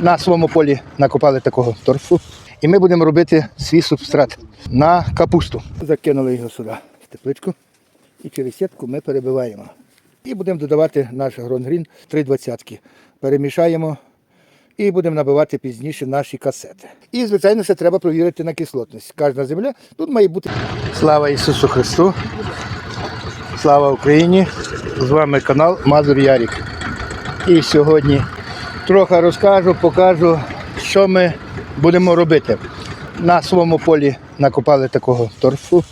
на своєму полі накопали такого торфу. І ми будемо робити свій субстрат на капусту. Закинули його сюди в тепличку. І через сітку ми перебиваємо. І будемо додавати наш гронгрін 3,20. Перемішаємо і будемо набивати пізніше наші касети. І, звичайно, ще треба провірити на кислотність. Кожна земля тут має бути. Слава Ісусу Христу! Слава Україні! З вами канал Мазур Ярік. І сьогодні трохи розкажу, покажу, що ми будемо робити. На своєму полі накопали такого торфу.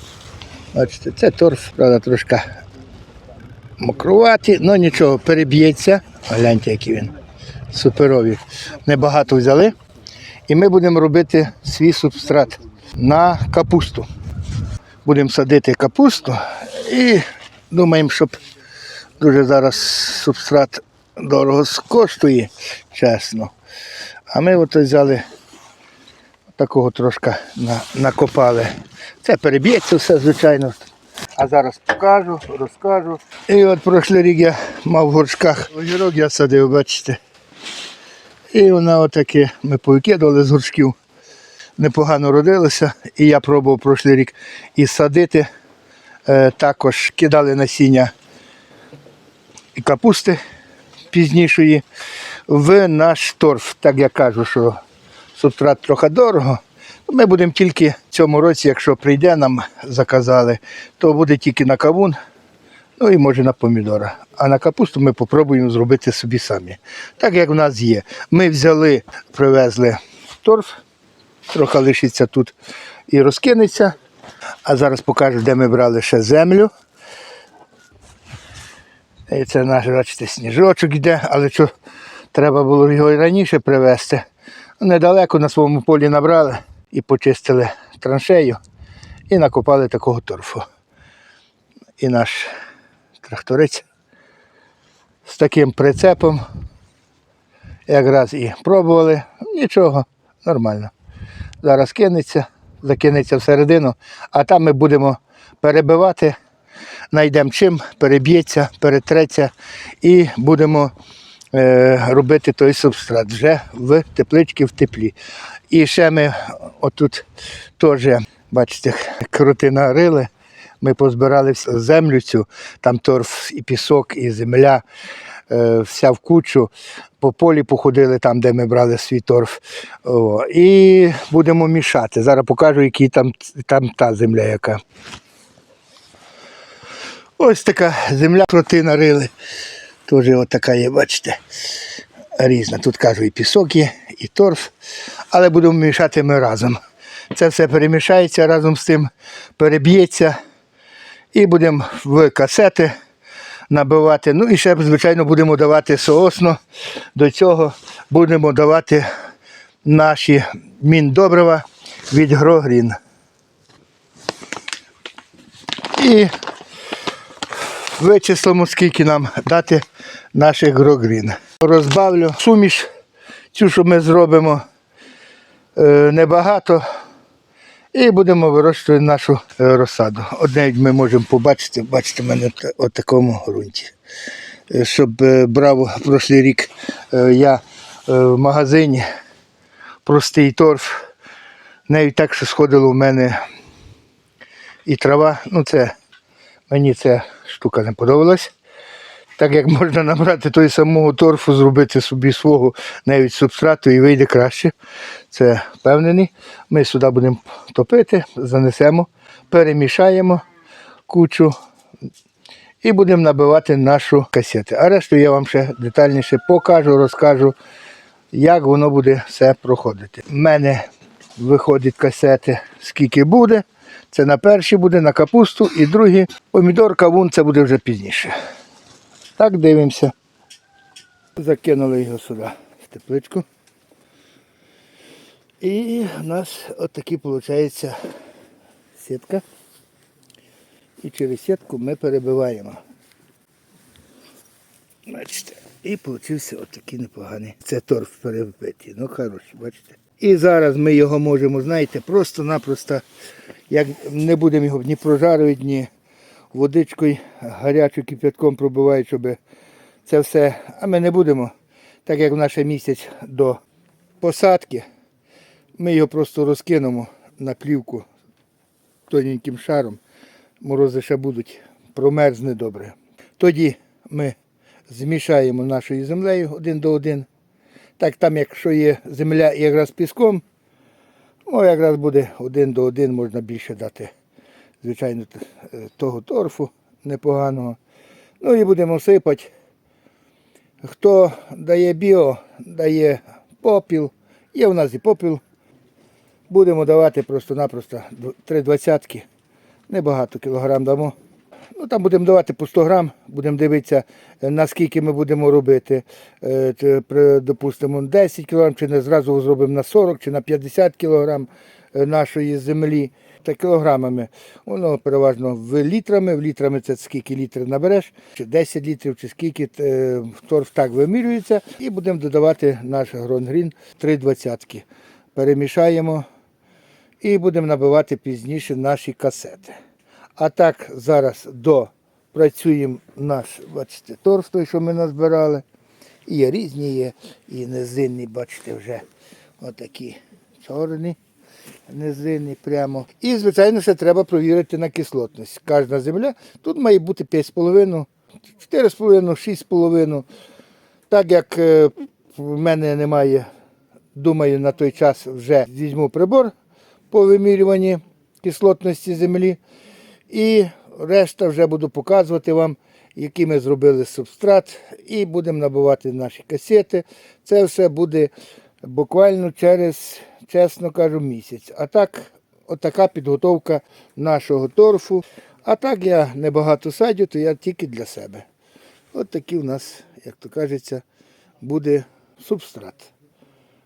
Бачите, це торф, правда, трошки мокруватий, але нічого, переб'ється. Гляньте, який він. Суперові. Небагато взяли. І ми будемо робити свій субстрат на капусту. Будемо садити капусту і думаємо, щоб дуже зараз субстрат дорого коштує, чесно. А ми от взяли такого трошки на, накопали. Це переб'ється все, звичайно. А зараз покажу, розкажу. І от прошлий рік я мав в горшках огірок, я садив, бачите. І вона отаке, ми повикидали з горшків. Непогано родилося. І я пробував прошлий рік і садити. Е, також кидали насіння і капусти пізнішої в наш торф. Так я кажу, що субстрат трохи дорого. Ми будемо тільки в цьому році, якщо прийде, нам заказали, то буде тільки на кавун, ну і може на помідора. А на капусту ми спробуємо зробити собі самі. Так як в нас є. Ми взяли, привезли торф, трохи лишиться тут і розкинеться. А зараз покажу, де ми брали ще землю. Це наш, бачите, сніжочок йде, але що треба було його і раніше привезти. Недалеко на своєму полі набрали і почистили траншею і накопали такого торфу. І наш тракторець з таким прицепом якраз і пробували. Нічого, нормально. Зараз кинеться, закинеться всередину, а там ми будемо перебивати, знайдемо чим, переб'ється, перетреться і будемо е, робити той субстрат вже в тепличці в теплі. І ще ми отут теж, бачите, кроти нарили. Ми позбирали землю цю, там торф і пісок, і земля, е, вся в кучу. По полі походили там, де ми брали свій торф. О, і будемо мішати. Зараз покажу, який там, там та земля яка. Ось така земля кроти нарили. Теж от така є, бачите, різна. Тут кажу, і пісок є, і торф, але будемо мішати ми разом. Це все перемішається разом з тим, переб'ється і будемо в касети набивати. Ну і ще, звичайно, будемо давати соосно. До цього будемо давати наші міндобрива від Грогрін. І вичислимо, скільки нам дати наших грогрін. Розбавлю суміш, цю, що ми зробимо е, небагато. І будемо вирощувати нашу е, розсаду. Одне ми можемо побачити, бачите, мене в такому ґрунті. Е, Щоб брав прошлий рік я в магазині простий торф. Навіть так, що сходило в мене і трава. Ну це мені ця штука не подобалась. Так як можна набрати той самого торфу, зробити собі свого навіть субстрату і вийде краще. Це впевнений. Ми сюди будемо топити, занесемо, перемішаємо кучу і будемо набивати нашу касету. А решту я вам ще детальніше покажу, розкажу, як воно буде все проходити. У мене виходить касети, скільки буде. Це на перші буде, на капусту і другі. Помідор, кавун це буде вже пізніше. Так дивимося. Закинули його сюди в тепличку. І у нас отакі виходить сітка. І через сітку ми перебиваємо. Бачите. І получився отакий непоганий. Це торф перебитий. Ну хороший, бачите. І зараз ми його можемо, знаєте, просто-напросто, як не будемо його ні прожарювати, ні водичкою гарячим кип'ятком пробивають, щоб це все. А ми не будемо, так як в наш місяць до посадки. Ми його просто розкинемо на плівку тоненьким шаром. Морози ще будуть, промерзне добре. Тоді ми змішаємо нашою землею один до один. Так там, якщо є земля якраз піском, ну якраз буде один до один, можна більше дати, звичайно, е, того торфу непоганого. Ну і будемо сипати. Хто дає біо, дає попіл. Є у нас і попіл. Будемо давати просто-напросто три двадцятки. Небагато кілограм дамо. Ну, там будемо давати по 100 грам, будемо дивитися, е, наскільки ми будемо робити. Е, допустимо, 10 кілограм, чи не зразу зробимо на 40 чи на 50 кілограм е, нашої землі. Та кілограмами. Воно переважно в літрами. В літрами це скільки літрів набереш, чи 10 літрів, чи скільки торф так вимірюється. І будемо додавати наш гронгрін 3 двадцятки. Перемішаємо і будемо набивати пізніше наші касети. А так зараз допрацюємо наш, бачите, торф той, що ми назбирали. І різні є, і низинні, бачите, вже отакі чорні низинні прямо. І, звичайно, ще треба провірити на кислотність. Кожна земля тут має бути 5,5, 4,5, 6,5. Так як е, в мене немає, думаю, на той час вже візьму прибор по вимірюванні кислотності землі. І решта вже буду показувати вам, який ми зробили субстрат, і будемо набивати наші касети. Це все буде буквально через, чесно кажу, місяць. А так, отака підготовка нашого торфу. А так я небагато садю, то я тільки для себе. От такий у нас, як то кажеться, буде субстрат.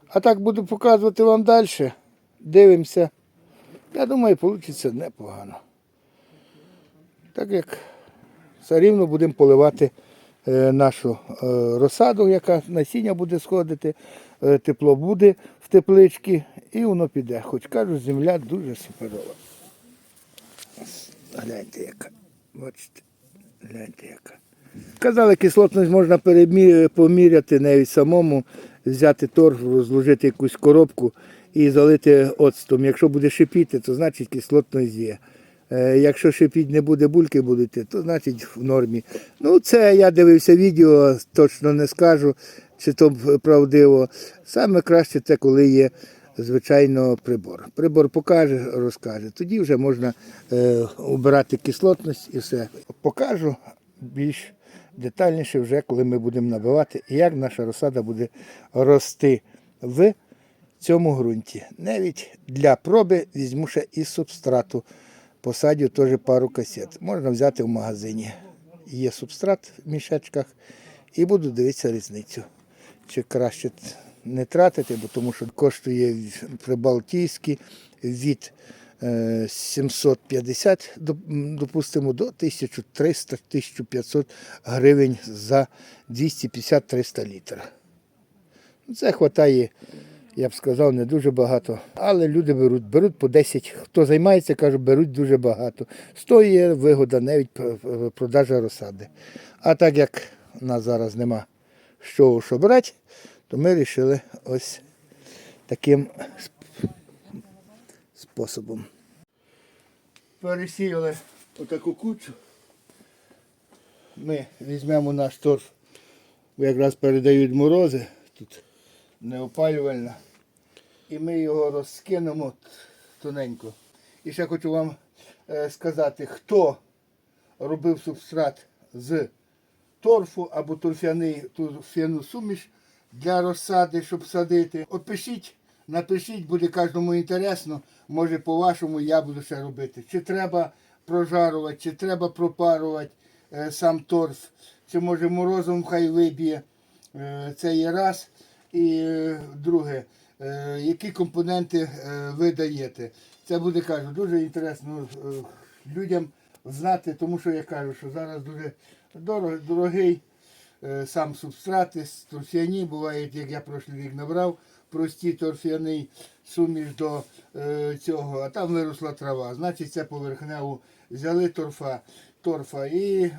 А так буду показувати вам далі. Дивимося. Я думаю, вийде непогано. Так як все рівно будемо поливати е, нашу е, розсаду, яка насіння буде сходити, е, тепло буде в тепличці і воно піде. Хоч кажу, земля дуже суперова. Гляньте яка. Бачите, гляньте яка. Казали, кислотність можна поміряти навіть самому, взяти торф, розложити якусь коробку і залити оцтом. Якщо буде шипіти, то значить кислотність є. Е, Якщо шипіть не буде, бульки будуть, то значить в нормі. Ну, це я дивився відео, точно не скажу, чи то правдиво. Саме краще це коли є, звичайно, прибор. Прибор покаже, розкаже. Тоді вже можна е, обирати кислотність і все. Покажу більш детальніше вже, коли ми будемо набивати, і як наша розсада буде рости в цьому ґрунті. Навіть для проби візьму ще із субстрату. Посадю теж пару касет. Можна взяти в магазині. Є субстрат в мішечках і буду дивитися різницю. Чи краще не тратити, бо тому коштує прибалтійські від е, 750, доп- допустимо, до 1300-1500 гривень за 250-300 літрів. Це вистачає, я б сказав, не дуже багато. Але люди беруть, беруть по 10. Хто займається, кажу, беруть дуже багато. Стоїть є вигода навіть продажа розсади. А так як у нас зараз нема що, що брати, то ми вирішили ось таким способом. Пересіяли отаку кучу. Ми візьмемо наш торф, бо якраз передають морози, неопалювальна. І ми його розкинемо тоненько. І ще хочу вам е, сказати, хто робив субстрат з торфу або торфяний, торфяну суміш для розсади, щоб садити. От пишіть, напишіть, буде кожному інтересно. Може по-вашому я буду ще робити. Чи треба прожарувати, чи треба пропарувати е, сам торф, чи може морозом хай виб'є. Е, це є раз. І друге, е, які компоненти е, ви даєте. Це буде кажу, дуже інтересно е, людям знати, тому що я кажу, що зараз дуже дорого, дорогий сам субстрат, торфяні бувають, як я прошлий рік набрав, прості торфяний суміш до цього, а там виросла трава. Значить, це поверхневу взяли торфа, торфа і,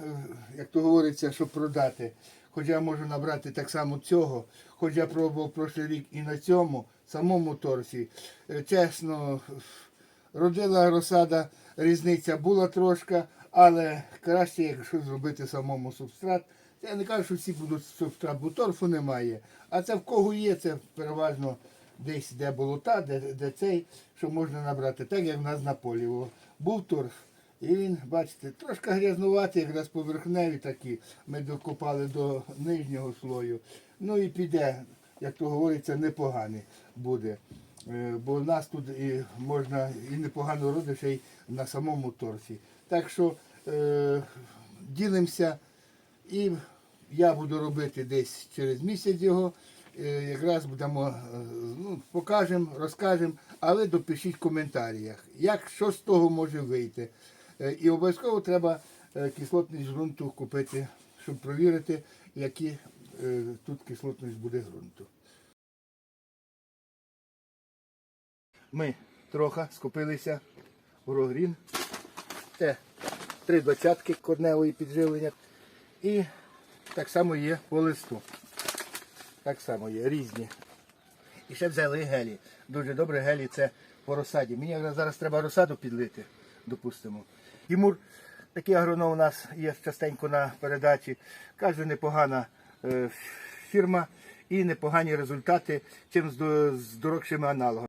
як то говориться, щоб продати. Хоч я можу набрати так само цього, хоч я пробував прошлий рік і на цьому самому торсі. Е, Чесно, родила розсада, різниця була трошка, але краще, якщо зробити самому субстрат. Я не кажу, що всі будуть субстрат, бо торфу немає. А це в кого є, це переважно десь де болота, де, де цей, що можна набрати, так як в нас на полі. Був торф. І він, бачите, трошки грязнуватий, якраз поверхневі такі. Ми докопали до нижнього слою. Ну і піде, як то говориться, непоганий буде. Е, Бо в нас тут і можна і непогано родити ще й на самому торфі. Так що е, ділимося і я буду робити десь через місяць його. Е, Якраз будемо, е, ну, покажемо, розкажемо, але допишіть в коментарях, як що з того може вийти. Е, І обов'язково треба е, кислотність ґрунту купити, щоб провірити, які е, тут кислотність буде ґрунту. Ми трохи скупилися в Рогрін. Це три двадцятки корневої підживлення. І так само є по листу. Так само є, різні. І ще взяли гелі. Дуже добре гелі це по розсаді. Мені зараз треба розсаду підлити, допустимо. Тимур, такий агроном у нас є частенько на передачі. Каже, непогана е, фірма і непогані результати, чим з дорогшими аналогами.